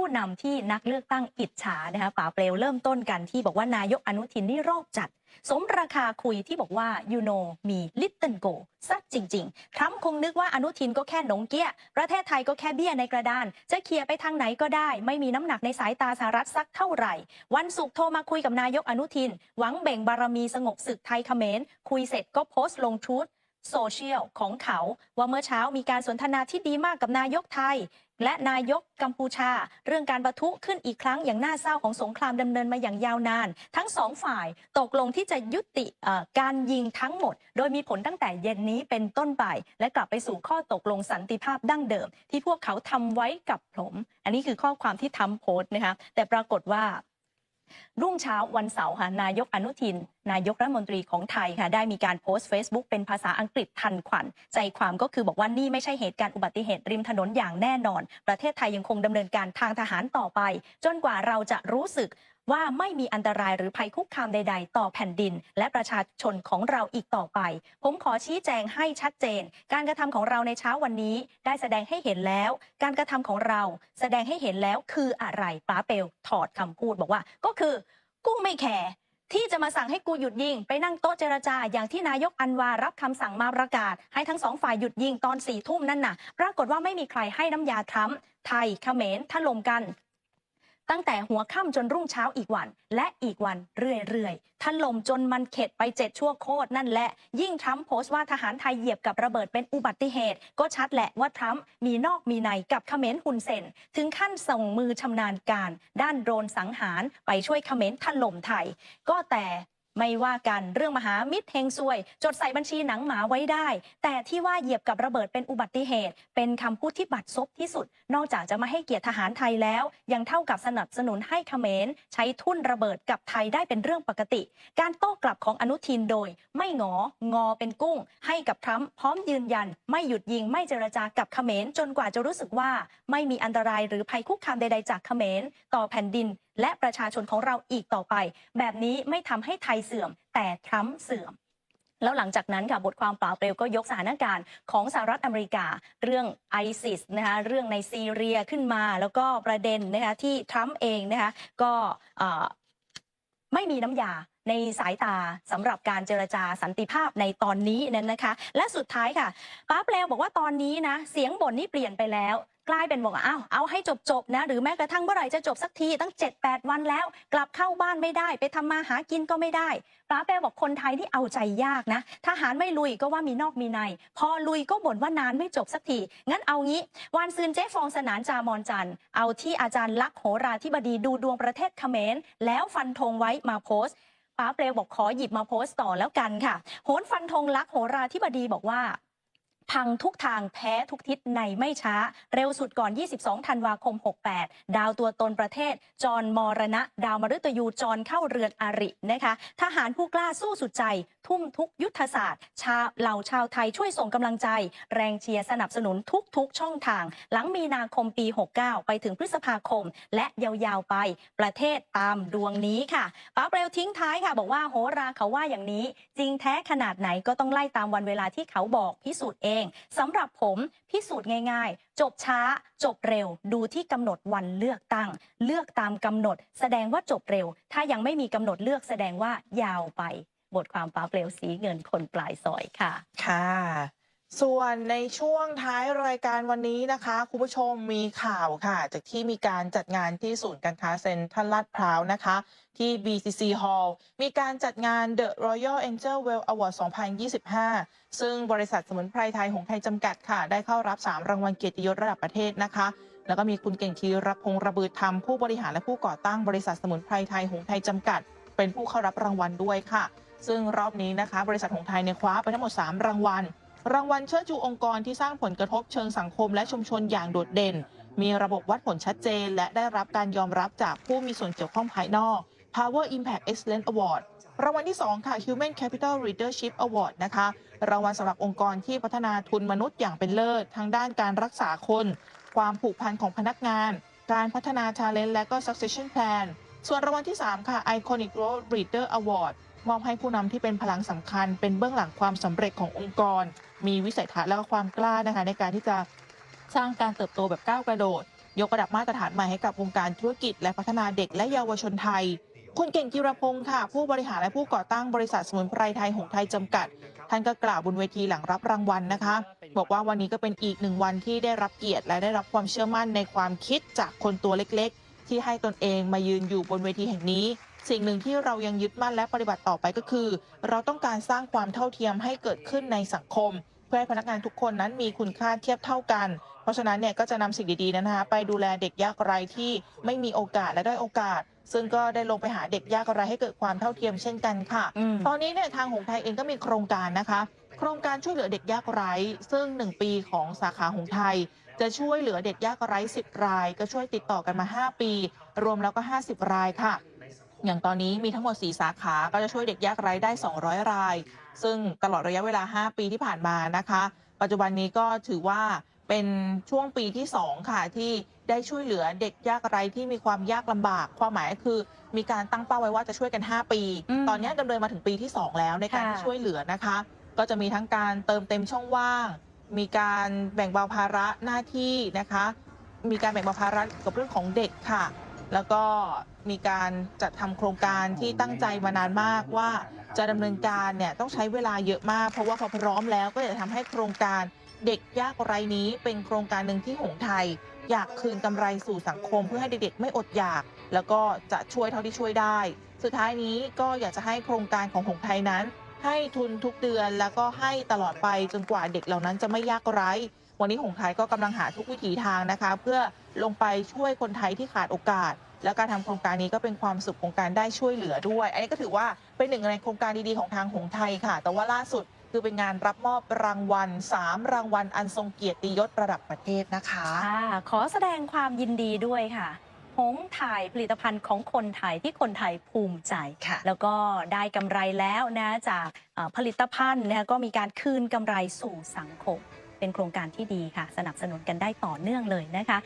ผู้นำที่นักเลือกตั้งอิจฉานะคะป่าเปลวเริ่มต้นกันที่บอกว่านายกอนุทินนี่รอบจัด สมราคาคุยที่บอกว่ายูโนมีลิตเติ้ลโกซัดจริง ๆ ทรัมป์คงนึกว่าอนุทินก็แค่หนงเกี้ย ประเทศไทยก็แค่เบี้ยในกระดาน จะเคลียร์ไปทางไหนก็ได้ ไม่มีน้ำหนักในสายตาสหรัฐสักเท่าไหร่ วันศุกร์โทรมาคุยกับนายกอนุทิน หวังเบ่งบารมีสงบศึกไทยเขมร คุยเสร็จก็โพสต์ลงทรูธโซเชียลของเขาว่าเมื่อเช้ามีการสนทนาที่ดีมากกับนายกไทย และนายกกัมพูชา เรื่องการประทุขึ้นอีกครั้งอย่างน่าเศร้าของสงครามดำเนินมาอย่างยาวนาน ทั้งสองฝ่ายตกลงที่จะยุติการยิงทั้งหมด โดยมีผลตั้งแต่เย็นนี้เป็นต้นไป และกลับไปสู่ข้อตกลงสันติภาพดั้งเดิม ที่พวกเขาทำไว้กับผม อันนี้คือข้อความที่ทำโพสต์นะคะแต่ปรากฏว่า รุ่งเช้าวันเสาร์ค่ะนายกอนุทิน นายกรัฐมนตรีของไทยค่ะได้มีการโพสต์ Facebook เป็นภาษาอังกฤษทันขวัญ ใจความก็คือบอกว่านี่ไม่ใช่เหตุการณ์อุบัติเหตุริมถนนอย่างแน่นอน ประเทศไทยยังคงดำเนินการทางทหารต่อไป จนกว่าเราจะรู้สึก ว่าไม่มีอันตรายหรือภัยคุกคามใด ๆ ต่อแผ่นดิน และประชาชนของเราอีกต่อไป ผมขอชี้แจงให้ชัดเจน การกระทำของเราในเช้าวันนี้ ได้แสดงให้เห็นแล้ว การกระทำของเราแสดงให้เห็นแล้วคืออะไรป้าเปลถอดคำพูดบอกว่า ก็คือกูไม่แคร์ที่จะมาสั่งให้กูหยุดยิง ไปนั่งโต๊ะเจรจา อย่างที่นายกอันวารับคำสั่งมาประกาศ ให้ทั้งสองฝ่ายหยุดยิงตอนสี่ทุ่มนั่นน่ะ ปรากฏว่าไม่มีใครให้น้ำยาทรัมป์ไทยเขมรถล่มกัน ตั้งแต่หัวค่ำจนรุ่งเช้าอีกวัน และอีกวันเรื่อยๆถล่มจนมันเข็ดไปเจ็ดชั่วโคตรนั่นแหละ ยิ่งทรัมป์โพสต์ว่าทหารไทยเหยียบกับระเบิดเป็นอุบัติเหตุ ก็ชัดแหละว่าทรัมป์มีนอกมีในกับเขมรฮุนเซน ถึงขั้นส่งมือชำนาญการ ด้านโดรนสังหารไปช่วยเขมรถล่มไทย ก็แต่ ไม่ว่ากันเรื่องมหามิตรเฮงซวย จดใส่บัญชีหนังหมาไว้ได้ แต่ที่ว่าเหยียบกับระเบิดเป็นอุบัติเหตุ เป็นคำพูดที่บัดซบที่สุด นอกจากจะมาให้เกียรติทหารไทยแล้ว ยังเท่ากับสนับสนุนให้เขมรใช้ทุ่นระเบิดกับไทยได้เป็นเรื่องปกติ การโต้กลับของอนุทินโดย ไม่หงองอเป็นกุ้ง ให้กับทรัมป์พร้อมยืนยัน ไม่หยุดยิงไม่เจรจากับเขมรจนกว่าจะรู้สึกว่า ไม่มีอันตรายหรือภัยคุกคามใดๆจากเขมรต่อแผ่นดินและประชาชนของเราอีกต่อไป แบบนี้ไม่ทำให้ไทยเสื่อม แต่ทรัมป์เสื่อม แล้วหลังจากนั้นค่ะบทความเปล่าเปลวก็ยกสถานการณ์ของสหรัฐอเมริกา เรื่องไอซิสนะคะเรื่องในซีเรียขึ้นมา แล้วก็ประเด็นนะคะที่ทรัมป์เองนะคะก็ไม่มีน้ำยาในสายตาสำหรับการเจรจาสันติภาพในตอนนี้นั้นนะคะ และสุดท้ายค่ะป้าเปลวบอกว่าตอนนี้นะ เสียงบ่นนี่เปลี่ยนไปแล้วกลายเป็นบอกอ้าวเอาให้จบๆนะหรือแม้กระทั่งเมื่อไหร่จะจบสักทีตั้ง 7-8 วันแล้ว กลับเข้าบ้านไม่ได้ ไปทำมาหากินก็ไม่ได้ป้าแปลบอกคนไทยที่เอาใจยากนะทหารไม่ลุยก็ว่ามีนอกมีใน พอลุยก็บ่นว่านานไม่จบสักที งั้นเอางี้วันซืนเจ๊ฟองสนานจามอนจันเอาที่อาจารย์ลักโหราธิบดีดูดวงประเทศเขมรแล้วฟันธงไว้มาโพสต์ป้าเปลวบอกขอหยิบมาโพสต์ต่อแล้วกันค่ะ โหนฟันธงลักโหราธิบดีบอกว่า พังทุกทางแพ้ทุกทิศในไม่ช้า เร็วสุดก่อน 22 ธันวาคม 68 ดาวตัวตนประเทศ จรมรณะ ดาวมฤตยูจรเข้าเรือนอรินะคะ ทหารผู้กล้าสู้สุดใจทุ่มทุกยุทธศาสตร์ชาวเหล่าชาวไทยช่วยส่งกำลังใจ แรงเชียร์สนับสนุนทุกๆ ช่องทาง หลังมีนาคมปี 69 ไปถึงพฤษภาคม และยาวๆไปประเทศตามดวงนี้ค่ะป้าเปลวทิ้งท้ายค่ะ บอกว่าโหราเขาว่าอย่างนี้ จริงแท้ขนาดไหนก็ต้องไล่ตามวันเวลาที่เขาบอกพิสูจน์เองสำหรับผมพิสูจน์ง่าย ๆ จบช้า จบเร็ว ดูที่กำหนดวันเลือกตั้ง เลือกตามกำหนด แสดงว่าจบเร็ว ถ้ายังไม่มีกำหนดเลือกแสดงว่ายาวไป บทความป้าเปลวสีเงินคนปลายซอยค่ะ ค่ะ ส่วนในช่วงท้ายรายการวันนี้นะคะ คุณผู้ชมมีข่าวค่ะ จากที่มีการจัดงานที่ศูนย์การค้าเซ็นทรัลลาดพร้าวนะคะ ที่ BCC Hall มีการจัดงาน The Royal Angel Well Award 2025 ซึ่งบริษัทสมุนไพรไทยหงไทยจำกัดค่ะ ได้เข้ารับ 3 รางวัลเกียรติยศระดับประเทศนะคะแล้วก็มีคุณเก่งทีรพงษ์ระบือธรรมผู้บริหารและผู้ก่อตั้งบริษัทสมุนไพรไทยหงไทยจำกัด เป็นผู้เข้ารับรางวัลด้วยค่ะ ซึ่งรอบนี้นะคะ บริษัทหงไทยเนี่ยคว้าไปทั้งหมด 3 รางวัล รางวัลเชิดชูองค์กรที่สร้างผลกระทบเชิงสังคมและชุมชนอย่างโดดเด่น มีระบบวัดผลชัดเจน และได้รับการยอมรับจากผู้มีส่วนเกี่ยวข้องภายนอก Power Impact Excellence Award รางวัลที่ 2 ค่ะ Human Capital Leadership Award นะคะ รางวัลสำหรับองค์กรที่พัฒนาทุนมนุษย์อย่างเป็นเลิศทั้งด้านการรักษาคน ความผูกพันของพนักงาน การพัฒนา Talent และก็ Succession Plan ส่วนรางวัลที่ 3 ค่ะ Iconic Role Leader Award มอบให้ผู้นำที่เป็นพลังสำคัญ เป็นเบื้องหลังความสำเร็จขององค์กร มีวิสัยทัศน์และก็ความกล้านะคะในการที่จะสร้างการเติบโตแบบก้าวกระโดด ยกระดับมาตรฐานใหม่ให้กับวงการธุรกิจ และพัฒนาเด็กและเยาวชนไทยคุณเก่งกิรพงศ์ค่ะ ผู้บริหารและผู้ก่อตั้งบริษัทสมุนไพรไทยหงไทยจำกัด ท่านก็กล่าวบนเวทีหลังรับรางวัลนะคะ บอกว่าวันนี้ก็เป็นอีกหนึ่งวันที่ได้รับเกียรติ และได้รับความเชื่อมั่นในความคิดจากคนตัวเล็กๆ ที่ให้ตนเองมายืนอยู่บนเวทีแห่งนี้ สิ่งหนึ่งที่เรายังยึดมั่นและปฏิบัติต่อไปก็คือ เราต้องการสร้างความเท่าเทียมให้เกิดขึ้นในสังคม เพื่อให้พนักงานทุกคนนั้นมีคุณค่าเทียบเท่ากัน เพราะฉะนั้นเนี่ยก็จะนำสิ่งดีๆนั้นนะคะไปดูแลเด็กยากไร้ที่ไม่มีโอกาสและด้อยโอกาส ซึ่งก็ได้ลงไปหาเด็กยากไร้ให้เกิดความเท่าเทียมเช่นกันค่ะอืมตอนนี้เนี่ยทางหงไทยเองก็มีโครงการนะคะ โครงการช่วยเหลือเด็กยากไร้ ซึ่ง 1 ปีของสาขาหงไทยจะช่วยเหลือเด็กยากไร้ 10 ราย ก็ช่วยติดต่อกันมา 5 ปี รวมแล้วก็ 50 รายค่ะ อย่างตอนนี้มีทั้งหมด 4 สาขาก็จะช่วยเด็กยากไร้ได้ 200 ราย ซึ่งตลอดระยะเวลา 5 ปีที่ผ่านมานะคะ ปัจจุบันนี้ก็ถือว่าเป็นช่วงปีที่ 2 ค่ะที่ได้ช่วยเหลือเด็กยากไร้ที่มีความยากลำบาก ความหมายก็คือมีการตั้งเป้าไว้ว่าจะช่วยกัน 5 ปีอืมตอนนี้ดำเนินมาถึงปีที่ 2 แล้วในการค่ะที่ช่วยเหลือนะคะ ก็จะมีทั้งการเติมเต็มช่องว่าง มีการแบ่งเบาภาระหน้าที่นะคะ มีการแบ่งเบาภาระกับเรื่องของเด็กค่ะ แล้วก็มีการจัดทำโครงการที่ตั้งใจมานานมากว่าจะดำเนินการเนี่ยต้องใช้เวลาเยอะมาก เพราะว่าพอพร้อมแล้วก็จะทำให้โครงการเด็กยากไร้นี้เป็นโครงการหนึ่งที่หงไทย อยากคืนกำไรสู่สังคม เพื่อให้เด็กๆ ไม่อดอยาก แล้วก็จะช่วยเท่าที่ช่วยได้ สุดท้ายนี้ก็อยากจะให้โครงการของหงไทยนั้น ให้ทุนทุกเดือนแล้วก็ให้ตลอดไปจนกว่าเด็กเหล่านั้นจะไม่ยากไร้ วันนี้หงไทยก็กำลังหาทุกวิถีทางนะคะ เพื่อลงไปช่วยคนไทยที่ขาดโอกาส แล้วการทำโครงการนี้ก็เป็นความสุขของการได้ช่วยเหลือด้วย อันนี้ก็ถือว่าเป็นหนึ่งในโครงการดีๆของทางหงไทยค่ะ แต่ว่าล่าสุดคือเป็นงานรับมอบรางวัล 3 รางวัลอันทรงเกียรติยศระดับประเทศนะคะค่ะขอแสดงความยินดีด้วยค่ะ หงถ่ายผลิตภัณฑ์ของคนไทยที่คนไทยภูมิใจค่ะแล้วก็ได้กำไรแล้วนะจากเอ่อผลิตภัณฑ์นะคะก็มีการคืนกำไรสู่สังคม เป็นโครงการที่ดีค่ะ สนับสนุนกันได้ต่อเนื่องเลยนะคะ